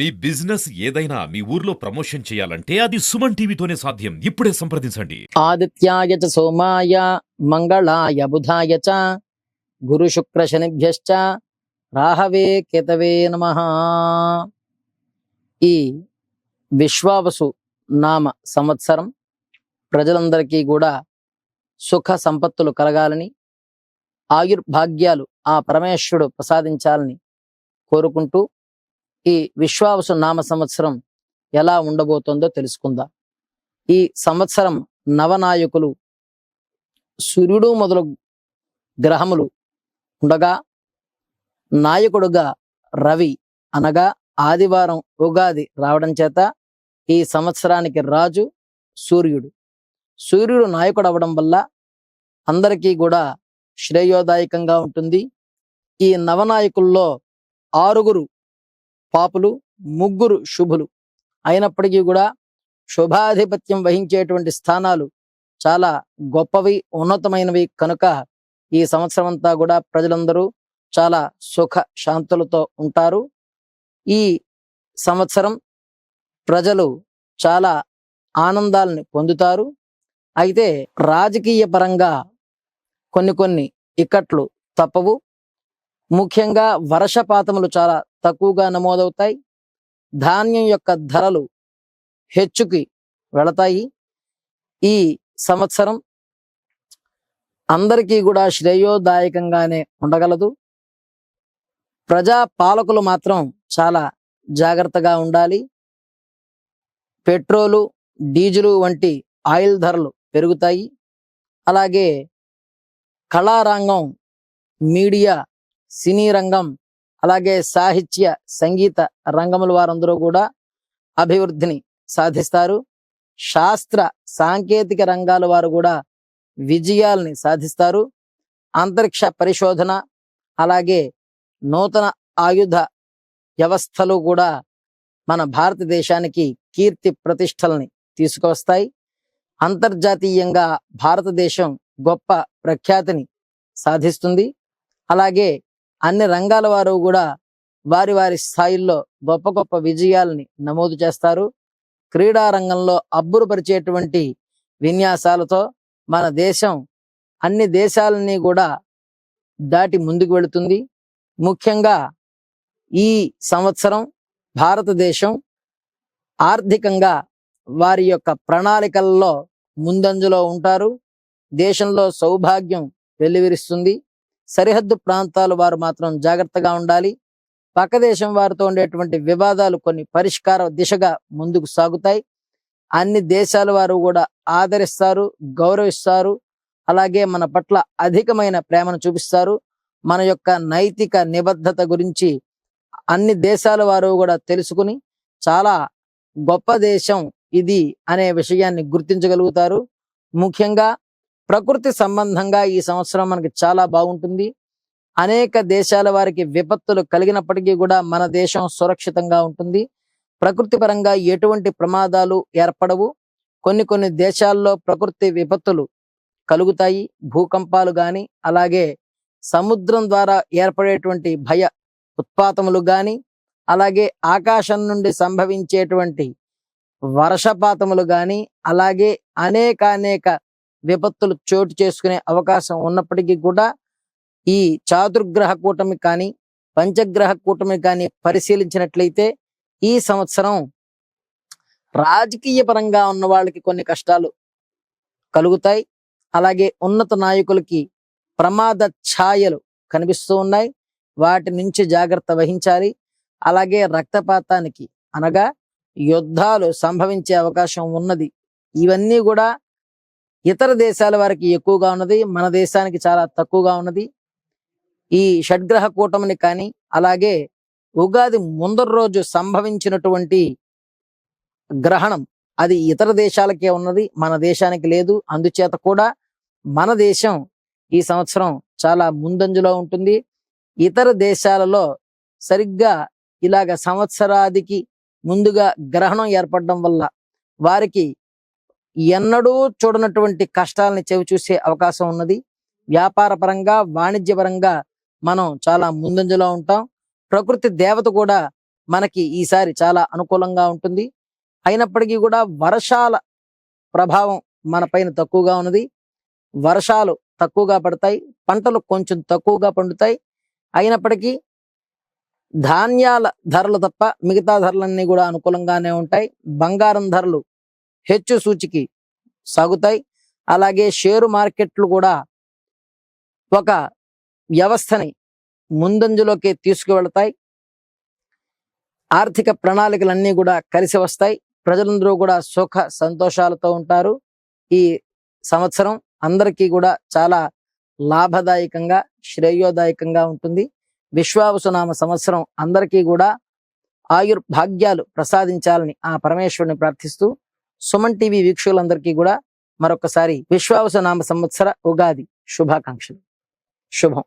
మీ business ఏదైనా మీ ఊర్లో promotion చేయాలంటే అది సుమన్ టీవీతోనే సాధ్యం. ఇప్పుడే సంప్రదించండి. ఆదిత్యాయ చ సోమాయ మంగళాయ బుధాయ చ గురు శుక్ర శనిభ్యశ్చ రాహవే కేతవే నమ. ఈ విశ్వావసు నామ సంవత్సరం ప్రజలందరికీ కూడా సుఖ సంపత్తులు కలగాలని ఆయుర్భాగ్యాలు ఆ పరమేశ్వరుడు ప్రసాదించాలని కోరుకుంటూ ఈ విశ్వావసు నామ సంవత్సరం ఎలా ఉండబోతోందో తెలుసుకుందాం. ఈ సంవత్సరం నవనాయకులు సూర్యుడు మొదలు గ్రహములు ఉండగా నాయకుడుగా రవి అనగా ఆదివారం ఉగాది రావడం చేత ఈ సంవత్సరానికి రాజు సూర్యుడు. సూర్యుడు నాయకుడు అవడం వల్ల అందరికీ కూడా శ్రేయోదాయకంగా ఉంటుంది. ఈ నవనాయకుల్లో ఆరుగురు పాపులు ముగ్గురు శుభులు. అయినప్పటికీ కూడా శుభాధిపత్యం వహించేటువంటి స్థానాలు చాలా గొప్పవి ఉన్నతమైనవి. కనుక ఈ సంవత్సరం అంతా కూడా ప్రజలందరూ చాలా సుఖ శాంతులతో ఉంటారు. ఈ సంవత్సరం ప్రజలు చాలా ఆనందాలని పొందుతారు. అయితే రాజకీయ పరంగా కొన్ని కొన్ని ఇక్కట్లు తప్పవు. ముఖ్యంగా వర్షపాతములు చాలా తక్కువగా నమోదవుతాయి. ధాన్యం యొక్క ధరలు హెచ్చుకి వెళతాయి. ఈ సంవత్సరం అందరికీ కూడా శ్రేయోదాయకంగానే ఉండగలదు. ప్రజా పాలకులు మాత్రం చాలా జాగ్రత్తగా ఉండాలి. పెట్రోలు డీజిలు వంటి ఆయిల్ ధరలు పెరుగుతాయి. అలాగే కళారంగం మీడియా సినీ రంగం అలాగే సాహిత్య సంగీత రంగముల వారందరూ కూడా అభివృద్ధిని సాధిస్తారు. శాస్త్ర సాంకేతిక రంగాల వారు కూడా విజయాల్ని సాధిస్తారు. అంతరిక్ష పరిశోధన అలాగే నూతన ఆయుధ వ్యవస్థలు కూడా మన భారతదేశానికి కీర్తి ప్రతిష్టల్ని తీసుకువస్తాయి అంతర్జాతీయంగా భారతదేశం గొప్ప ప్రఖ్యాతిని సాధిస్తుంది. అలాగే అన్ని రంగాల వారు కూడా వారి వారి స్థాయిల్లో గొప్ప గొప్ప విజయాల్ని నమోదు చేస్తారు. క్రీడా రంగంలో అబ్బురుపరిచేటువంటి విన్యాసాలతో మన దేశం అన్ని దేశాలని కూడా దాటి ముందుకు వెళుతుంది. ముఖ్యంగా ఈ సంవత్సరం భారతదేశం ఆర్థికంగా వారి యొక్క ప్రణాళికల్లో ముందంజలో ఉంటారు. దేశంలో సౌభాగ్యం వెల్లివిరుస్తుంది. సరిహద్దు ప్రాంతాలు వారు మాత్రం జాగ్రత్తగా ఉండాలి. పక్క దేశం వారితో ఉండేటువంటి వివాదాలు కొన్ని పరిష్కార దిశగా ముందుకు సాగుతాయి. అన్ని దేశాల వారు కూడా ఆదరిస్తారు గౌరవిస్తారు. అలాగే మన పట్ల అధికమైన ప్రేమను చూపిస్తారు. మన యొక్క నైతిక నిబద్ధత గురించి అన్ని దేశాల వారు కూడా తెలుసుకుని చాలా గొప్ప దేశం ఇది అనే విషయాన్ని గుర్తించగలుగుతారు. ముఖ్యంగా ప్రకృతి సంబంధంగా ఈ సంవత్సరం మనకి చాలా బాగుంటుంది. అనేక దేశాల వారికి విపత్తులు కలిగినప్పటికీ కూడా మన దేశం సురక్షితంగా ఉంటుంది. ప్రకృతి పరంగా ఎటువంటి ప్రమాదాలు ఏర్పడవు. కొన్ని కొన్ని దేశాల్లో ప్రకృతి విపత్తులు కలుగుతాయి. భూకంపాలు గాని అలాగే సముద్రం ద్వారా ఏర్పడేటువంటి భయ ఉత్పాతములు గాని అలాగే ఆకాశం నుండి సంభవించేటువంటి వర్షపాతములు గాని అలాగే అనేక అనేక విపత్తులు చోటు చేసుకునే అవకాశం ఉన్నప్పటికీ కూడా ఈ చాతుర్గ్రహ కూటమి కానీ పంచగ్రహ కూటమి కానీ పరిశీలించినట్లయితే ఈ సంవత్సరం రాజకీయ పరంగా ఉన్న వాళ్ళకి కొన్ని కష్టాలు కలుగుతాయి. అలాగే ఉన్నత నాయకులకి ప్రమాద ఛాయలు కనిపిస్తూ ఉన్నాయి. వాటి నుంచి జాగ్రత్త వహించాలి. అలాగే రక్తపాతానికి అనగా యుద్ధాలు సంభవించే అవకాశం ఉన్నది. ఇవన్నీ కూడా ఇతర దేశాల వారికి ఎక్కువగా ఉన్నది మన దేశానికి చాలా తక్కువగా ఉన్నది. ఈ షడ్గ్రహ కూటమిని కానీ అలాగే ఉగాది ముందర రోజు సంభవించినటువంటి గ్రహణం అది ఇతర దేశాలకే ఉన్నది మన దేశానికి లేదు. అందుచేత కూడా మన దేశం ఈ సంవత్సరం చాలా ముందంజలో ఉంటుంది. ఇతర దేశాలలో సరిగ్గా ఇలాగ సంవత్సరాదికి ముందుగా గ్రహణం ఏర్పడడం వల్ల వారికి ఎన్నడూ చూడనటువంటి కష్టాలని చెవి చూసే అవకాశం ఉన్నది. వ్యాపార పరంగా వాణిజ్య పరంగా మనం చాలా ముందంజలో ఉంటాం. ప్రకృతి దేవత కూడా మనకి ఈసారి చాలా అనుకూలంగా ఉంటుంది. అయినప్పటికీ కూడా వర్షాల ప్రభావం మన పైన తక్కువగా ఉన్నది. వర్షాలు తక్కువగా పడతాయి. పంటలు కొంచెం తక్కువగా పండుతాయి. అయినప్పటికీ ధాన్యాల ధరలు తప్ప మిగతా ధరలన్నీ కూడా అనుకూలంగానే ఉంటాయి. బంగారం ధరలు హెచ్చు సూచికి సాగుతాయి. అలాగే షేరు మార్కెట్లు కూడా ఒక వ్యవస్థని ముందంజలోకి తీసుకువెళతాయి. ఆర్థిక ప్రణాళికలన్నీ కూడా కలిసి వస్తాయి. ప్రజలందరూ కూడా సుఖ సంతోషాలతో ఉంటారు. ఈ సంవత్సరం అందరికీ కూడా చాలా లాభదాయకంగా శ్రేయోదాయకంగా ఉంటుంది. విశ్వావసునామ సంవత్సరం అందరికీ కూడా ఆయుర్భాగ్యాలు ప్రసాదించాలని ఆ పరమేశ్వరుని ప్రార్థిస్తూ సుమన్ టీవీ వీక్షకులందరికీ కూడా మరొకసారి విశ్వావసునామ సంవత్సర ఉగాది శుభాకాంక్షలు. శుభం.